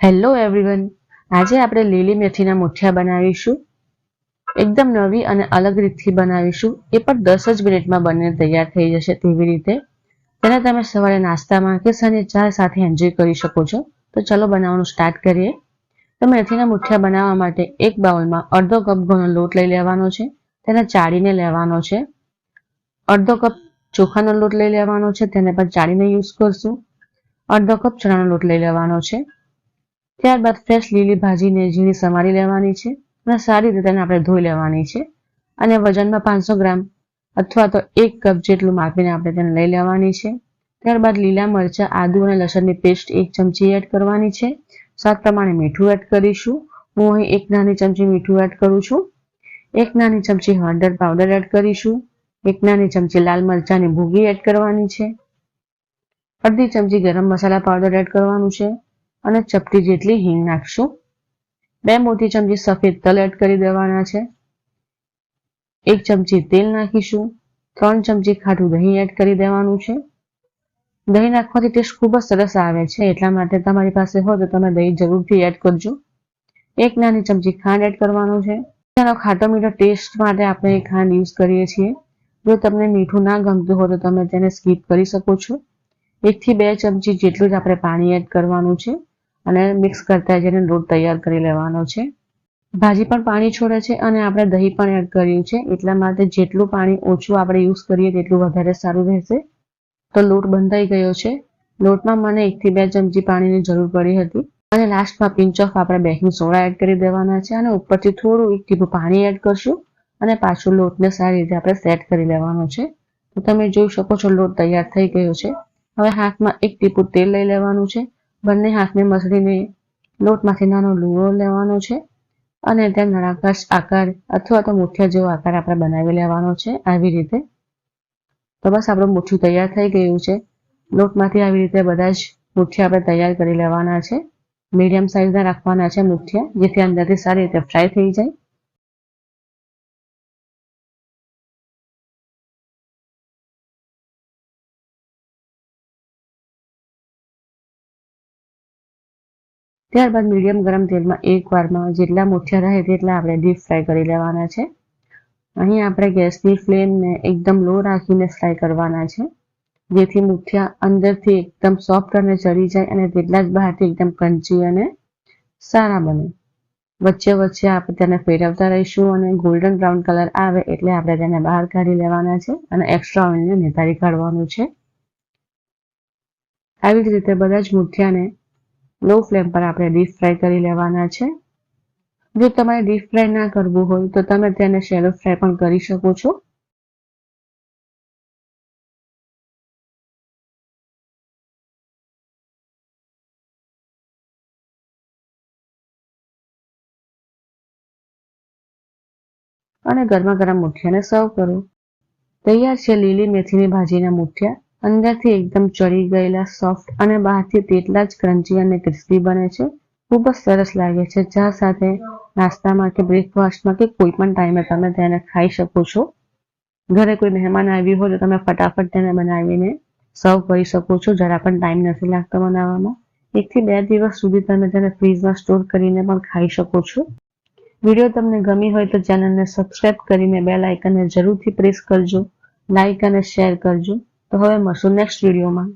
Hello everyone આજે આપણે લીલી મેથીના મુઠિયા બનાવીશું. એકદમ નવી અને અલગ રીતથી બનાવીશું. એ પણ દસ જ મિનિટમાં બનીને તૈયાર થઈ જશે તેવી રીતે. તેને તમે સવારે નાસ્તામાં કે સાંજે ચા સાથે એન્જોય કરી શકો છો. તો ચલો બનાવવાનું સ્ટાર્ટ કરીએ. તો મેથીના મુઠિયા બનાવવા માટે એક બાઉલમાં અડધો કપ ઘઉંનો લોટ લઈ લેવાનો છે. તેને ચાળીને લેવાનો છે. અડધો કપ ચોખાનો લોટ લઈ લેવાનો છે. તેને પણ ચાળીને યુઝ કરશું. અડધો કપ ચણાનો લોટ લઈ લેવાનો છે. ત્યારબાદ ફ્રેશ લીલી ભાજીને ઝીણી સમારી લેવાની છે અને સારી રીતે તેને આપણે ધોઈ લેવાની છે. અને વજનમાં પાંચસો ગ્રામ અથવા તો એક કપ જેટલું માપીને આપણે તેને લઈ લેવાની છે. ત્યારબાદ લીલા મરચાં, આદુ અને લસણની પેસ્ટ એક ચમચી એડ કરવાની છે. સ્વાદ પ્રમાણે મીઠું એડ કરીશું. હું અહીં એક નાની ચમચી મીઠું એડ કરું છું. એક નાની ચમચી હળદર પાવડર એડ કરીશું. એક નાની ચમચી લાલ મરચાંની ભૂગી એડ કરવાની છે. અડધી ચમચી ગરમ મસાલા પાવડર એડ કરવાનું છે. અને ચપટી જેટલી હિંગ નાખશું. બે મોટી ચમચી સફેદ તલ એડ કરી દેવાના છે. એક ચમચી તેલ નાખીશું. ત્રણ ચમચી ખાટું દહીં એડ કરી દેવાનું છે. દહીં નાખવાથી ટેસ્ટ ખૂબ જ સરસ આવે છે. એટલા માટે તમારી પાસે હોય તો તમે દહીં જરૂરથી એડ કરજો. એક નાની ચમચી ખાંડ એડ કરવાનું છે. તેનો ખાટો મીઠો ટેસ્ટ માટે આપણે એ ખાંડ યુઝ કરીએ છીએ. જો તમને મીઠું ના ગમતું હોય તો તમે તેને સ્કીપ કરી શકો છો. એકથી બે ચમચી જેટલું જ આપણે પાણી એડ કરવાનું છે. અને મિક્સ કરતા જઈને લોટ તૈયાર કરી લેવાનો છે. ભાજી પણ પાણી છોડે છે અને આપણે દહીં પણ એડ કર્યું છે. એટલા માટે જેટલું પાણી ઓછું આપણે યુઝ કરીએ તેટલું વધારે સારું રહેશે. તો લોટ બંધાઈ ગયો છે. લોટમાં મને એકથી બે ચમચી પાણીની જરૂર પડી હતી. અને લાસ્ટમાં પિંચ ઓફ આપણે બેકિંગ સોડા એડ કરી દેવાના છે અને ઉપરથી થોડું એક ટીપું પાણી એડ કરશું અને પાછું લોટને સારી રીતે આપણે સેટ કરી લેવાનો છે. તો તમે જોઈ શકો છો લોટ તૈયાર થઈ ગયો છે. હવે હાથમાં એક ટીપું તેલ લઈ લેવાનું છે. બંને હાથને મસળીને લોટમાંથી નાનો લૂવો લેવાનો છે અને ત્યાં નળાકાર આકાર અથવા તો મુઠિયા જેવો આકાર આપણે બનાવી લેવાનો છે આવી રીતે. તો બસ આપણું મુઠ્ઠું તૈયાર થઈ ગયું છે. લોટમાંથી આવી રીતે બધા જ મુઠ્ઠિયા આપણે તૈયાર કરી લેવાના છે. મીડિયમ સાઇઝના રાખવાના છે મુઠ્ઠિયા, જેથી અંદરથી સારી રીતે ફ્રાય થઈ જાય. ત્યારબાદ મીડિયમ ગરમ તેલમાં એક વારમાં જેટલા મુઠિયા રહે તેટલા આપણે ડીપ ફ્રાય કરી લેવાના છે. અહીં આપણે ગેસની ફ્લેમને એકદમ લો રાખીને ફ્રાય કરવાના છે. જેથી મુઠિયા અંદરથી એકદમ સોફ્ટ અને ચડી જાય અને તેટલા જ બહારથી એકદમ ક્રન્ચી અને સારા બને. વચ્ચે વચ્ચે આપણે તેને ફેરવતા રહીશું અને ગોલ્ડન બ્રાઉન કલર આવે એટલે આપણે તેને બહાર કાઢી લેવાના છે અને એક્સ્ટ્રા ઓઇલને નિતારી કાઢવાનું છે. આવી જ રીતે બધા જ મુઠિયાને લો ફ્લેમ પર આપણે ડીપ ફ્રાય કરી લેવાના છે. જો તમારે ડીપ ફ્રાય ના કરવું હોય તો તમે તેને શેલો ફ્રાય પણ કરી શકો છો. અને ગરમા ગરમ મુઠિયાને સર્વ કરો. તૈયાર છે લીલી મેથીની ભાજીના મુઠિયા. અંદરથી એકદમ ચડી ગયેલા સોફ્ટ અને બહારથી તેટલા જ ક્રન્ચી અને ક્રિસ્પી બને છે. ખૂબ જ સરસ લાગે છે. ચા સાથે નાસ્તામાં કે બ્રેકફાસ્ટમાં કે કોઈ પણ ટાઈમે તમે તેને ખાઈ શકો છો. ઘરે કોઈ મહેમાન આવ્યું હોય તો તમે ફટાફટ તેને બનાવીને સર્વ કરી શકો છો. જરા પણ ટાઈમ નથી લાગતો બનાવવામાં. એકથી બે દિવસ સુધી તમે તેને ફ્રીજમાં સ્ટોર કરીને પણ ખાઈ શકો છો. વીડિયો તમને ગમી હોય તો ચેનલને સબસ્ક્રાઇબ કરીને બેલ આઇકનને જરૂરથી પ્રેસ કરજો. લાઇક અને શેર કરજો. તો હવે મળશું નેક્સ્ટ વિડીયોમાં